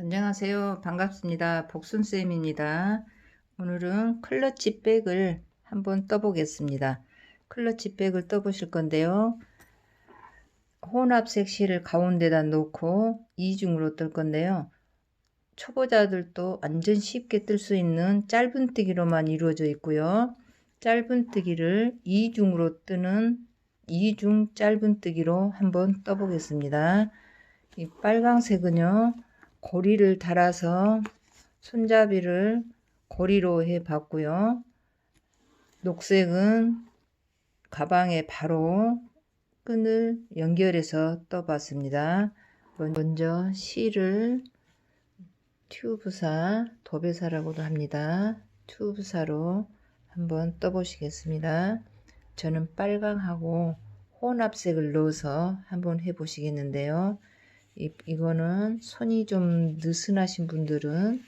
안녕하세요. 반갑습니다. 복순쌤입니다. 오늘은 클러치 백을 한번 떠보겠습니다. 클러치 백을 떠보실 건데요. 혼합색 실을 가운데다 놓고 이중으로 뜰 건데요. 초보자들도 완전 쉽게 뜰 수 있는 짧은뜨기로만 이루어져 있고요. 짧은뜨기를 이중으로 뜨는 이중 짧은뜨기로 한번 떠보겠습니다. 이 빨강색은요. 고리를 달아서 손잡이를 고리로 해 봤고요. 녹색은 가방에 바로 끈을 연결해서 떠봤습니다. 먼저 실을 튜브사, 도배사라고도 합니다. 튜브사로 한번 떠보시겠습니다. 저는 빨강하고 혼합색을 넣어서 한번 해보시겠는데요. 이, 이거는 손이 좀 느슨하신 분들은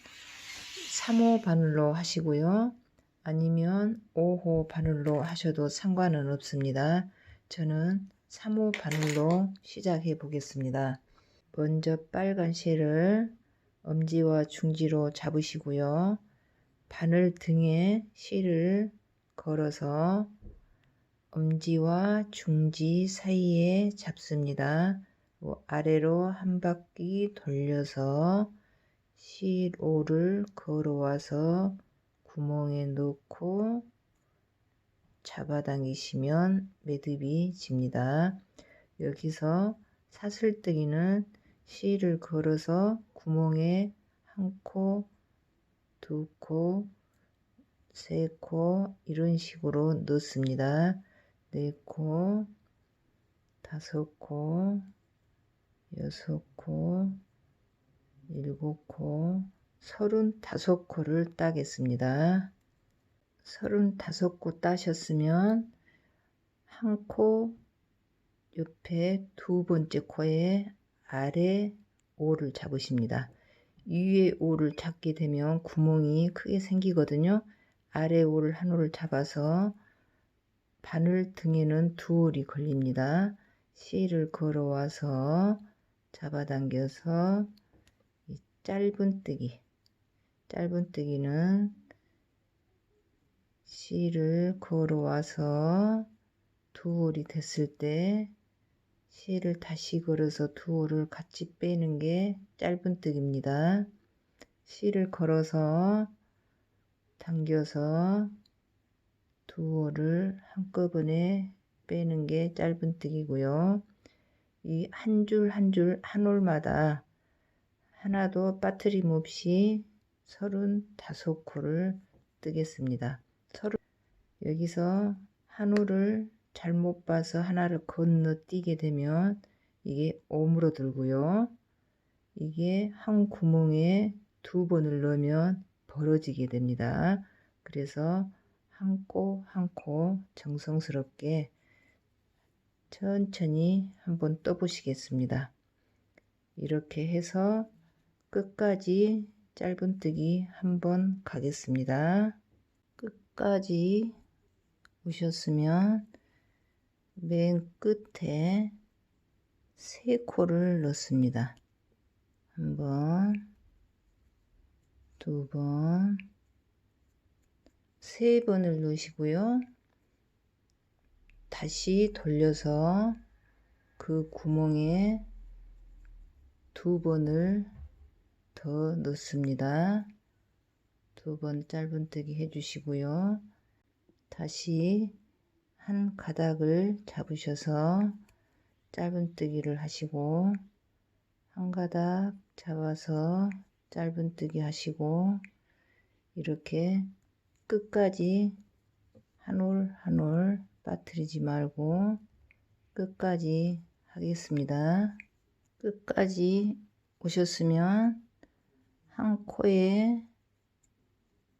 3호 바늘로 하시고요. 아니면 5호 바늘로 하셔도 상관은 없습니다. 저는 3호 바늘로 시작해 보겠습니다. 먼저 빨간 실을 엄지와 중지로 잡으시고요. 바늘 등에 실을 걸어서 엄지와 중지 사이에 잡습니다. 아래로 한 바퀴 돌려서 실오를 걸어와서 구멍에 넣고 잡아당기시면 매듭이 집니다. 여기서 사슬뜨기는 실을 걸어서 구멍에 한 코, 두 코, 세 코 이런 식으로 넣습니다. 네 코, 다섯 코, 여섯 코, 일곱 코, 서른다섯 코를 따겠습니다. 서른다섯 코 따셨으면 한 코 옆에 두 번째 코에 아래 오를 잡으십니다. 위에 오를 잡게 되면 구멍이 크게 생기거든요. 아래 오를 한 오를 잡아서 바늘 등에는 두 올이 걸립니다. 실을 걸어와서 잡아당겨서 짧은뜨기 짧은뜨기는 실을 걸어와서 두 올이 됐을 때 실을 다시 걸어서 두 올을 같이 빼는 게 짧은뜨기입니다. 실을 걸어서 당겨서 두 올을 한꺼번에 빼는 게 짧은뜨기고요. 이 한 줄 한 줄 한 올마다 하나도 빠트림 없이 35코를 뜨겠습니다. 서른 여기서 한 올을 잘못 봐서 하나를 건너뛰게 되면 이게 오므로 들고요. 이게 한 구멍에 두 번을 넣으면 벌어지게 됩니다. 그래서 한 코 한 코 정성스럽게 천천히 한번 떠보시겠습니다. 이렇게 해서 끝까지 짧은뜨기 한번 가겠습니다. 끝까지 오셨으면 맨 끝에 세 코를 넣습니다. 한 번, 두 번, 세 번을 넣으시고요. 다시 돌려서 그 구멍에 두 번을 더 넣습니다. 두 번 짧은뜨기 해주시고요. 다시 한 가닥을 잡으셔서 짧은뜨기를 하시고 한 가닥 잡아서 짧은뜨기 하시고 이렇게 끝까지 한 올 한올 빠뜨리지 말고 끝까지 하겠습니다. 끝까지 오셨으면 한 코에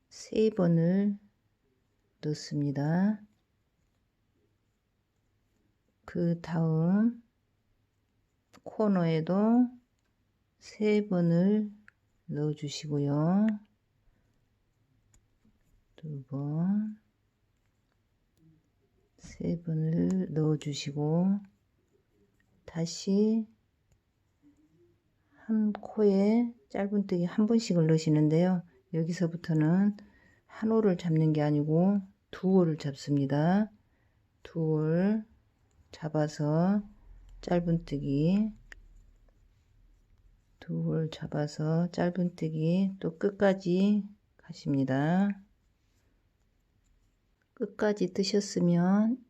세 번을 넣습니다. 그 다음 코너에도 세 번을 넣어 주시고요. 두 번, 세 번을 넣어 주시고 다시 한 코에 짧은뜨기 한 번씩을 넣으시는데요. 여기서부터는 한 호를 잡는 게 아니고 두 호를 잡습니다. 두홀 잡아서 짧은뜨기 두홀 잡아서 짧은뜨기 또 끝까지 가십니다. 끝까지 뜨셨으면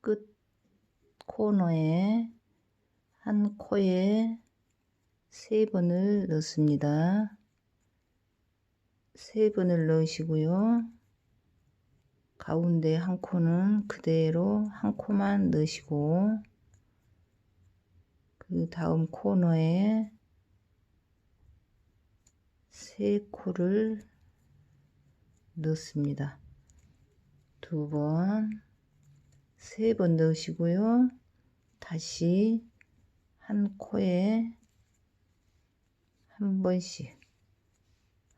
끝 코너에 한 코에 세 번을 넣습니다. 세 번을 넣으시고요. 가운데 한 코는 그대로 한 코만 넣으시고 그 다음 코너에 세 코를 넣습니다. 두 번, 세 번 넣으시고요. 다시 한 코에 한 번씩,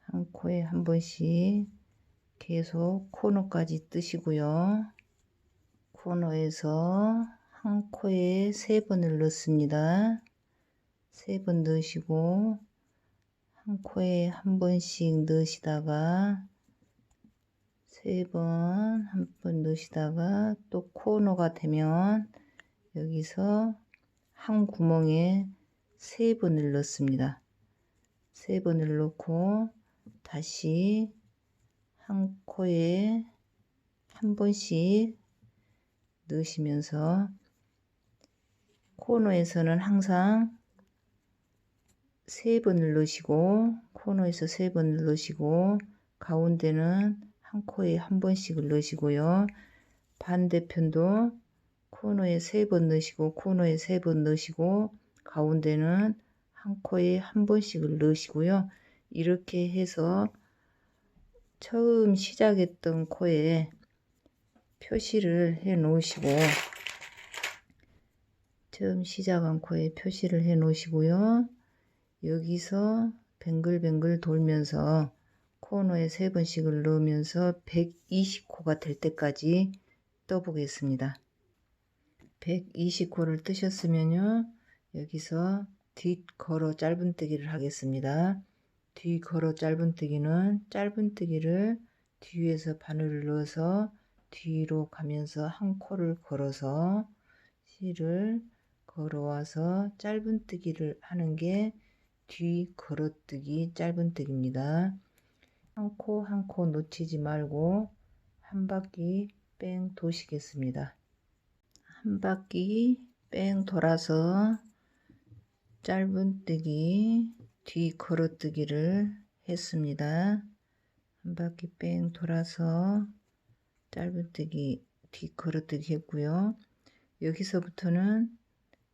한 코에 한 번씩 계속 코너까지 뜨시고요. 코너에서 한 코에 세 번을 넣습니다. 세 번 넣으시고 한 코에 한 번씩 넣으시다가 세 번, 한 번 넣으시다가 또 코너가 되면 여기서 한 구멍에 세 번을 넣습니다. 세 번을 넣고 다시 한 코에 한 번씩 넣으시면서 코너에서는 항상 세 번을 넣으시고 코너에서 세 번을 넣으시고 가운데는 한 코에 한 번씩을 넣으시고요. 반대편도 코너에 세 번 넣으시고 코너에 세 번 넣으시고 가운데는 한 코에 한 번씩을 넣으시고요. 이렇게 해서 처음 시작했던 코에 표시를 해 놓으시고 처음 시작한 코에 표시를 해 놓으시고요. 여기서 뱅글뱅글 돌면서 코너에 세 번씩을 넣으면서 120코가 될 때까지 떠보겠습니다. 120코를 뜨셨으면요. 여기서 뒷걸어 짧은뜨기를 하겠습니다. 뒤걸어 짧은뜨기는 짧은뜨기를 뒤에서 바늘을 넣어서 뒤로 가면서 한 코를 걸어서 실을 걸어와서 짧은뜨기를 하는 게 뒤 걸어뜨기 짧은뜨기입니다. 한 코 한 코 놓치지 말고 한 바퀴 뺑 도시겠습니다. 한 바퀴 뺑 돌아서 짧은뜨기 뒤 걸어뜨기를 했습니다. 한 바퀴 뺑 돌아서 짧은뜨기 뒤 걸어뜨기 했고요. 여기서부터는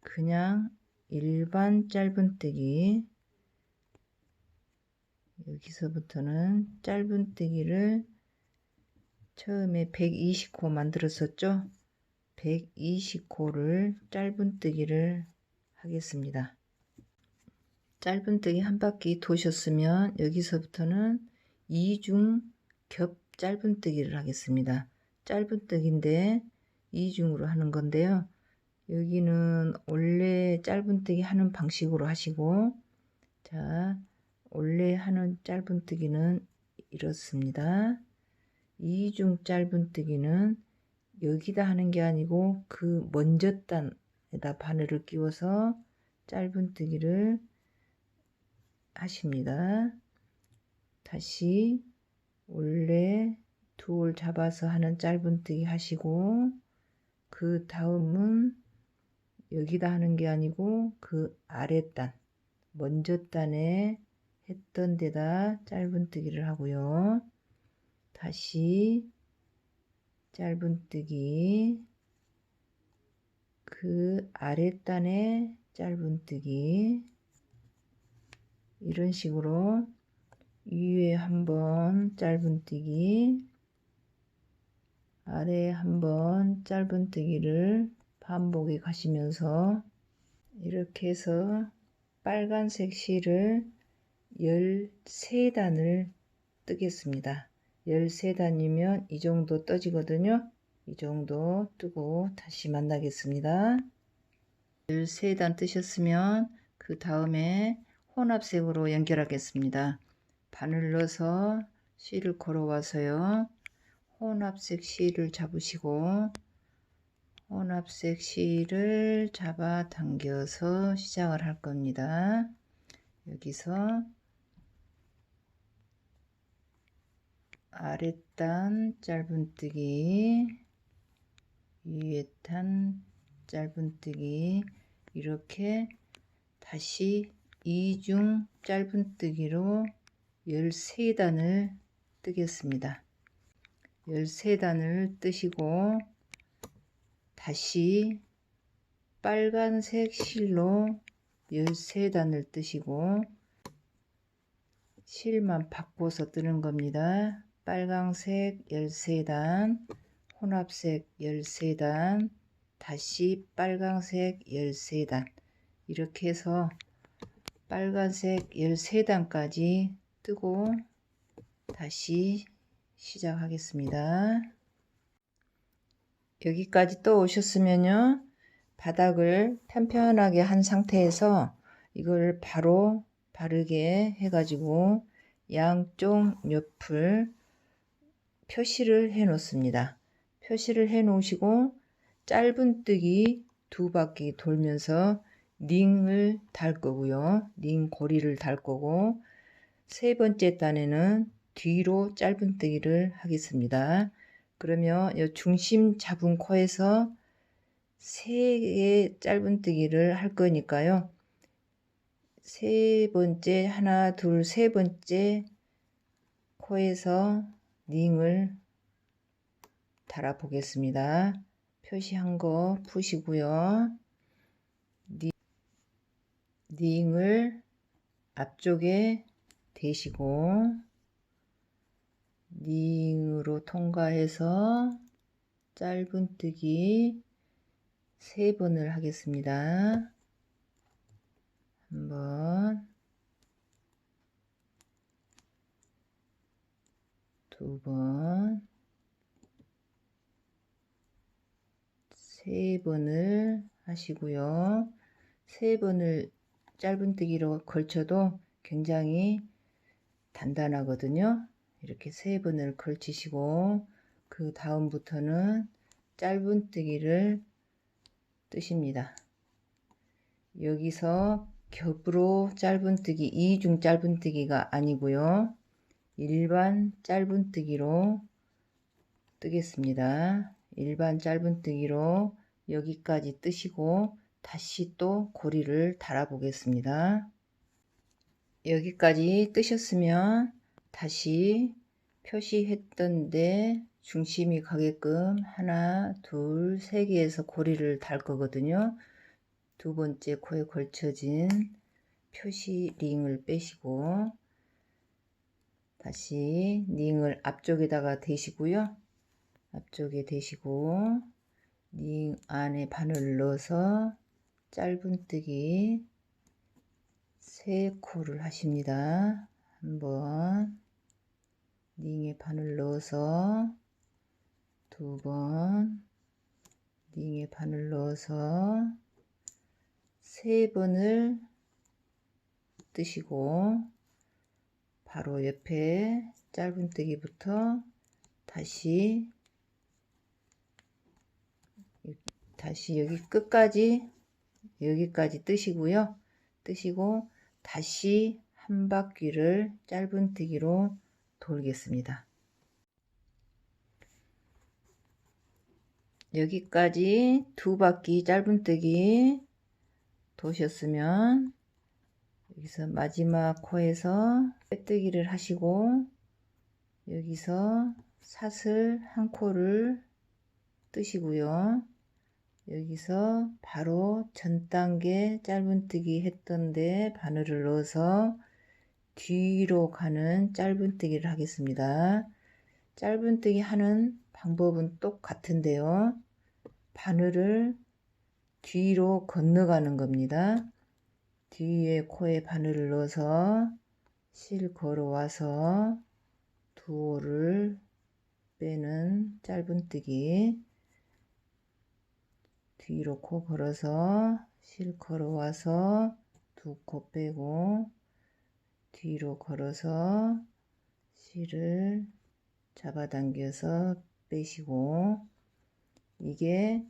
그냥 일반 짧은뜨기 여기서부터는 짧은뜨기를 처음에 120코 만들었었죠. 120코를 짧은뜨기를 하겠습니다. 짧은뜨기 한 바퀴 도셨으면 여기서부터는 이중 겹 짧은뜨기를 하겠습니다. 짧은뜨기인데 이중으로 하는 건데요. 여기는 원래 짧은뜨기 하는 방식으로 하시고 자 원래 하는 짧은뜨기는 이렇습니다. 이중 짧은뜨기는 여기다 하는 게 아니고 그 먼저 단에다 바늘을 끼워서 짧은뜨기를 하십니다. 다시 원래 두 올 잡아서 하는 짧은뜨기 하시고 그 다음은 여기다 하는 게 아니고 그 아랫단 먼저 단에 했던 데다 짧은뜨기를 하고요. 다시 짧은뜨기 그 아랫단에 짧은뜨기 이런 식으로 위에 한번 짧은뜨기 아래에 한번 짧은뜨기를 반복해 가시면서 이렇게 해서 빨간색 실을 13단을 뜨겠습니다. 13단이면 이 정도 떠지거든요. 이 정도 뜨고 다시 만나겠습니다. 13단 뜨셨으면 그 다음에 혼합색으로 연결하겠습니다. 바늘 넣어서 실을 걸어와서요. 혼합색 실을 잡으시고 혼합색 실을 잡아 당겨서 시작을 할 겁니다. 여기서 아랫단 짧은뜨기 위에단 짧은뜨기 이렇게 다시 이중 짧은뜨기로 13단을 뜨겠습니다. 13단을 뜨시고 다시 빨간색 실로 13단을 뜨시고 실만 바꿔서 뜨는 겁니다. 빨강색 13단, 혼합색 13단, 다시 빨강색 13단 이렇게 해서 빨간색 13단까지 뜨고 다시 시작하겠습니다. 여기까지 또 오셨으면요. 바닥을 편편하게 한 상태에서 이걸 바로 바르게 해가지고 양쪽 옆을 표시를 해 놓습니다. 표시를 해 놓으시고 짧은뜨기 두 바퀴 돌면서 링을 달 거고요. 링 고리를 달 거고 세 번째 단에는 뒤로 짧은뜨기를 하겠습니다. 그러면 이 중심 잡은 코에서 세 개의 짧은뜨기를 할 거니까요. 세 번째 하나 둘 세 번째 코에서 링을 달아 보겠습니다. 표시한 거 푸시고요. 링을 앞쪽에 대시고 링으로 통과해서 짧은뜨기 세 번을 하겠습니다. 한번 두 번, 세 번을 하시고요. 세 번을 짧은뜨기로 걸쳐도 굉장히 단단하거든요. 이렇게 세 번을 걸치시고 그 다음부터는 짧은뜨기를 뜨십니다. 여기서 겹으로 짧은뜨기, 이중 짧은뜨기가 아니고요. 일반 짧은뜨기로 뜨겠습니다. 일반 짧은뜨기로 여기까지 뜨시고 다시 또 고리를 달아 보겠습니다. 여기까지 뜨셨으면 다시 표시했던데 중심이 가게끔 하나, 둘, 세 개에서 고리를 달 거거든요. 두 번째 코에 걸쳐진 표시 링을 빼시고 다시 링을 앞쪽에다가 대시고요. 앞쪽에 대시고 링 안에 바늘 넣어서 짧은뜨기 세 코를 하십니다. 한번 링에 바늘 넣어서 두 번 링에 바늘 넣어서 세 번을 뜨시고 바로 옆에 짧은뜨기부터 다시 다시 여기 끝까지 여기까지 뜨시고요. 뜨시고 다시 한 바퀴를 짧은뜨기로 돌겠습니다. 여기까지 두 바퀴 짧은뜨기 도셨으면 여기서 마지막 코에서 빼뜨기를 하시고 여기서 사슬 한 코를 뜨시고요. 여기서 바로 전 단계 짧은뜨기 했던데 바늘을 넣어서 뒤로 가는 짧은뜨기를 하겠습니다. 짧은뜨기 하는 방법은 똑같은데요. 바늘을 뒤로 건너가는 겁니다. 뒤에 코에 바늘을 넣어서 실 걸어와서 두호를 빼는 짧은뜨기 뒤로 코 걸어서 실 걸어와서 두 코 빼고 뒤로 걸어서 실을 잡아당겨서 빼시고 이게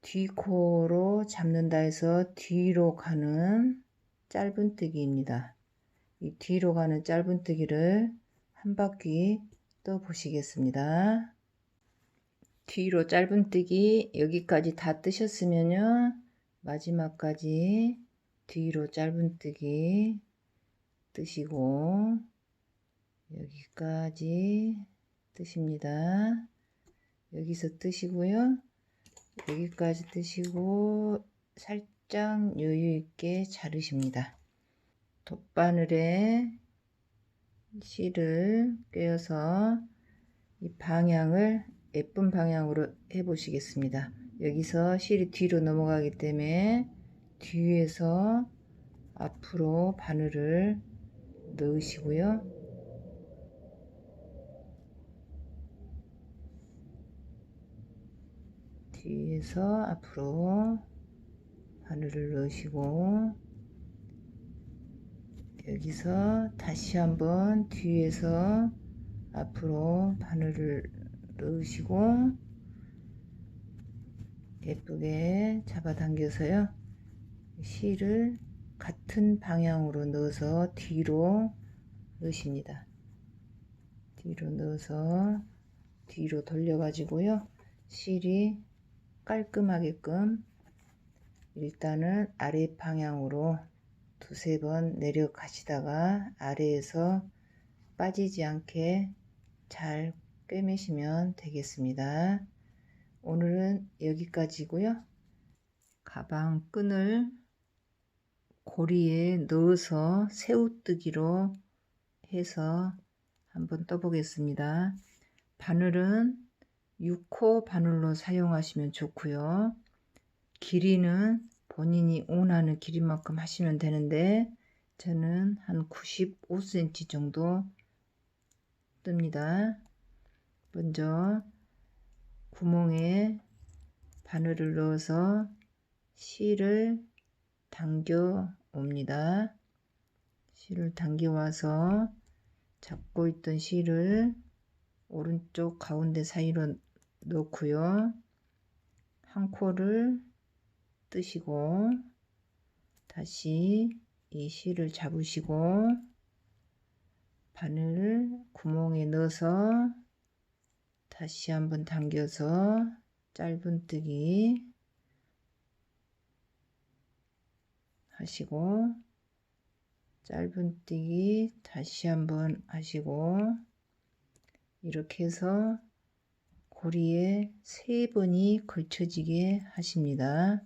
뒤코로 잡는다 해서 뒤로 가는 짧은뜨기입니다. 이 뒤로 가는 짧은뜨기를 한 바퀴 떠 보시겠습니다. 뒤로 짧은뜨기 여기까지 다 뜨셨으면요 마지막까지 뒤로 짧은뜨기 뜨시고 여기까지 뜨십니다. 여기서 뜨시고요. 여기까지 뜨시고 살짝 여유 있게 자르십니다. 돗바늘에 실을 꿰어서 이 방향을 예쁜 방향으로 해 보시겠습니다. 여기서 실이 뒤로 넘어가기 때문에 뒤에서 앞으로 바늘을 넣으시고요. 뒤에서 앞으로 바늘을 넣으시고 여기서 다시 한번 뒤에서 앞으로 바늘을 넣으시고 예쁘게 잡아당겨서요. 실을 같은 방향으로 넣어서 뒤로 넣으십니다. 뒤로 넣어서 뒤로 돌려 가지고요. 실이 깔끔하게끔 일단은 아래 방향으로 두세 번 내려가시다가 아래에서 빠지지 않게 잘 꿰매시면 되겠습니다. 오늘은 여기까지고요. 가방 끈을 고리에 넣어서 새우뜨기로 해서 한번 떠보겠습니다. 바늘은 6호 바늘로 사용하시면 좋고요. 길이는 본인이 원하는 길이만큼 하시면 되는데 저는 한 95cm 정도 뜹니다. 먼저 구멍에 바늘을 넣어서 실을 당겨 옵니다. 실을 당겨 와서 잡고 있던 실을 오른쪽 가운데 사이로 넣고요. 한 코를 뜨시고 다시 이 실을 잡으시고 바늘 구멍에 넣어서 다시 한번 당겨서 짧은뜨기 하시고 짧은뜨기 다시 한번 하시고 이렇게 해서 고리에 세 번이 걸쳐지게 하십니다.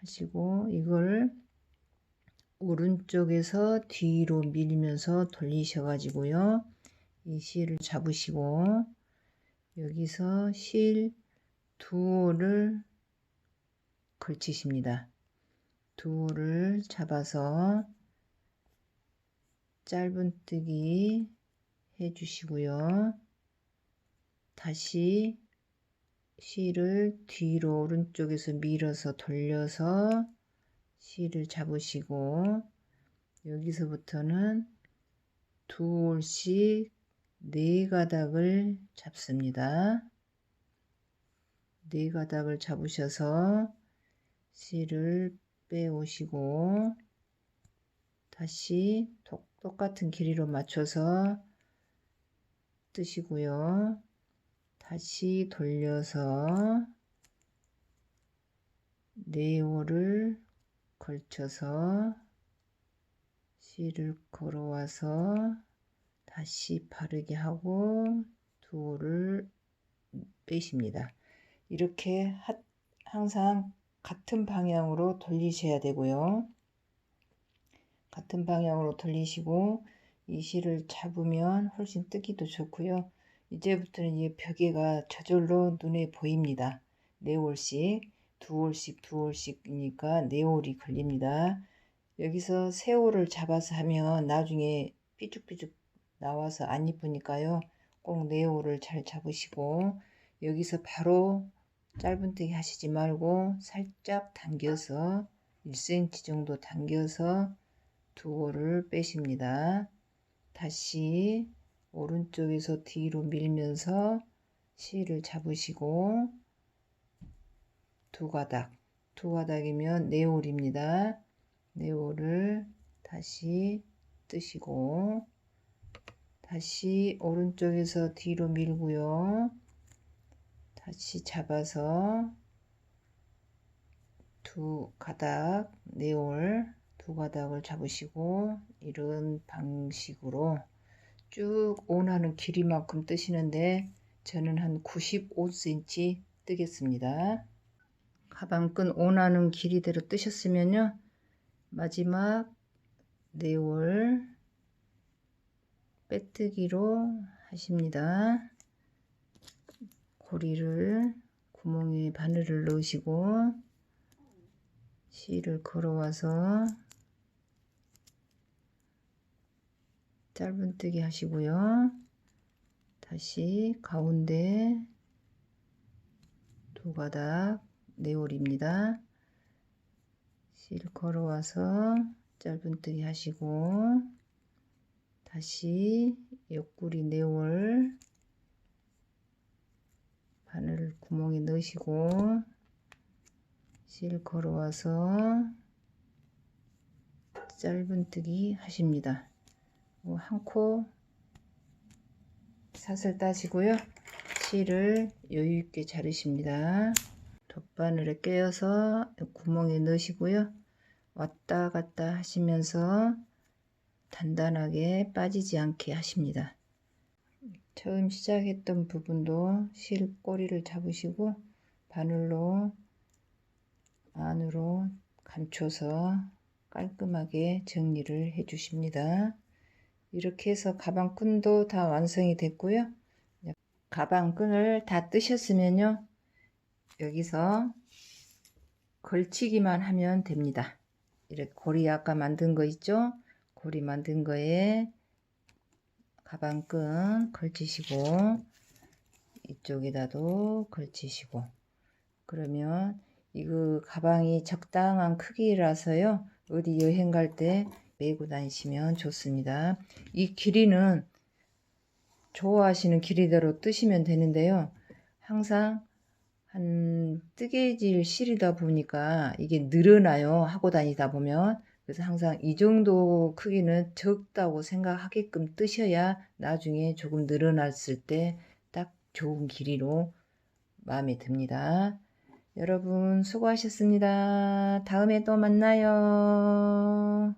하시고 이걸 오른쪽에서 뒤로 밀면서 돌리셔 가지고요. 이 실을 잡으시고 여기서 실 두호를 걸치십니다. 두호를 잡아서 짧은뜨기 해 주시고요. 다시 실을 뒤로 오른쪽에서 밀어서 돌려서 실을 잡으시고 여기서부터는 두 올씩 네 가닥을 잡습니다. 네 가닥을 잡으셔서 실을 빼오시고 다시 똑같은 길이로 맞춰서 뜨시고요. 다시 돌려서 네호를 걸쳐서 실을 걸어와서 다시 바르게 하고 두호를 빼십니다. 이렇게 항상 같은 방향으로 돌리셔야 되고요. 같은 방향으로 돌리시고 이 실을 잡으면 훨씬 뜨기도 좋고요. 이제부터는 이 벽에가 저절로 눈에 보입니다. 네 올씩, 두 올씩, 두 올씩이니까 네 올이 걸립니다. 여기서 세 올을 잡아서 하면 나중에 삐죽삐죽 나와서 안 이쁘니까요. 꼭 네 올을 잘 잡으시고 여기서 바로 짧은뜨기 하시지 말고 살짝 당겨서 1cm 정도 당겨서 두 호를 빼십니다. 다시 오른쪽에서 뒤로 밀면서 실을 잡으시고 두 가닥 두 가닥이면 네 홀입니다. 네 홀을 다시 뜨시고 다시 오른쪽에서 뒤로 밀고요. 다시 잡아서 두 가닥 네올 두 가닥을 잡으시고 이런 방식으로 쭉 원하는 길이만큼 뜨시는데 저는 한 95cm 뜨겠습니다. 가방끈 원하는 길이대로 뜨셨으면요. 마지막 네올 빼뜨기로 하십니다. 고리를 구멍에 바늘을 넣으시고 실을 걸어와서 짧은뜨기 하시고요. 다시 가운데 두 가닥 네올입니다. 실 걸어와서 짧은뜨기 하시고 다시 옆구리 네올 바늘 구멍에 넣으시고 실 걸어와서 짧은뜨기 하십니다. 뭐 한코 사슬 따시고요. 실을 여유있게 자르십니다. 덧바늘에 꿰어서 구멍에 넣으시고요. 왔다 갔다 하시면서 단단하게 빠지지 않게 하십니다. 처음 시작했던 부분도 실 꼬리를 잡으시고 바늘로 안으로 감춰서 깔끔하게 정리를 해 주십니다. 이렇게 해서 가방끈도 다 완성이 됐고요. 가방끈을 다 뜨셨으면요. 여기서 걸치기만 하면 됩니다. 이렇게 고리 아까 만든 거 있죠? 고리 만든 거에 가방끈 걸치시고 이쪽에다도 걸치시고 그러면 이거 가방이 적당한 크기라서요. 어디 여행 갈때 메고 다니시면 좋습니다. 이 길이는 좋아하시는 길이대로 뜨시면 되는데요. 항상 한 뜨개질 실이다 보니까 이게 늘어나요. 하고 다니다 보면. 그래서 항상 이 정도 크기는 적다고 생각하게끔 뜨셔야 나중에 조금 늘어났을 때 딱 좋은 길이로 마음에 듭니다. 여러분 수고하셨습니다. 다음에 또 만나요.